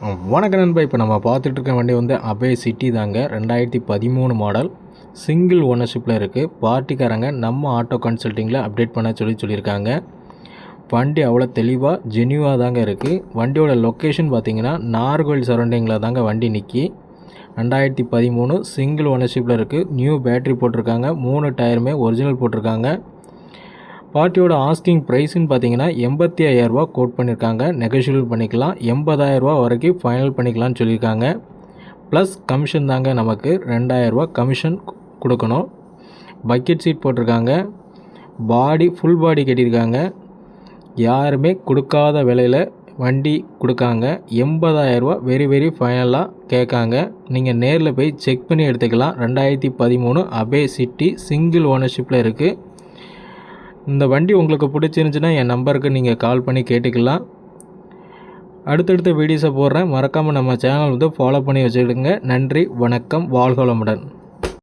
வணக்கம் நண்பா இப்போ நம்ம பார்த்துட்டு இருக்க வண்டி வந்து அபே சிட்டி தாங்க. ரெண்டாயிரத்தி பதிமூணு மாடல் சிங்கிள் ஓனர்ஷிப்பில் இருக்குது பார்ட்டிக்காரங்க நம்ம ஆட்டோ கன்சல்ட்டிங்கில் அப்டேட் பண்ண சொல்லி சொல்லியிருக்காங்க. வண்டி அவ்வளோ தெளிவாக ஜென்யூவாக தாங்க இருக்குது வண்டியோட லொக்கேஷன் பார்த்தீங்கன்னா நார்கோயில் சரௌண்டிங்கில் தாங்க வண்டி நிற்கி ரெண்டாயிரத்தி பதிமூணு சிங்கிள் ஓனர்ஷிப்பில் இருக்குது நியூ பேட்ரி போட்டிருக்காங்க. மூணு டயருமே ஒரிஜினல் போட்டிருக்காங்க. பார்ட்டியோட ஆஸ்கிங் ப்ரைஸ்ன்னு பார்த்தீங்கன்னா எண்பத்தி ஐயாயிரரூபா கோட் பண்ணியிருக்காங்க நெகோஷியபிள் பண்ணிக்கலாம். எண்பதாயிரரூபா வரைக்கும் ஃபைனல் பண்ணிக்கலாம்னு சொல்லியிருக்காங்க. ப்ளஸ் கமிஷன் தாங்க நமக்கு. ரெண்டாயிரரூபா கமிஷன் கொடுக்கணும். பக்கெட் சீட் போட்டிருக்காங்க. பாடி ஃபுல் பாடி கட்டியிருக்காங்க. யாருமே கொடுக்காத விலையில் வண்டி கொடுக்காங்க. எண்பதாயிரரூபா வெரி வெரி ஃபைனலாக கேட்காங்க. நீங்கள் நேரில் போய் செக் பண்ணி எடுத்துக்கலாம். ரெண்டாயிரத்தி பதிமூணு அபே சிட்டி சிங்கிள் ஓனர்ஷிப்பில் இருக்குது இந்த வண்டி உங்களுக்கு பிடிச்சிருந்துச்சின்னா என் நம்பருக்கு நீங்கள் கால் பண்ணி கேட்டுக்கலாம். அடுத்தடுத்த வீடியோஸை போடுறேன். மறக்காமல் நம்ம சேனல் வந்து ஃபாலோ பண்ணி வச்சுக்கிடுங்க. நன்றி வணக்கம் வாழ்கோளமுடன்.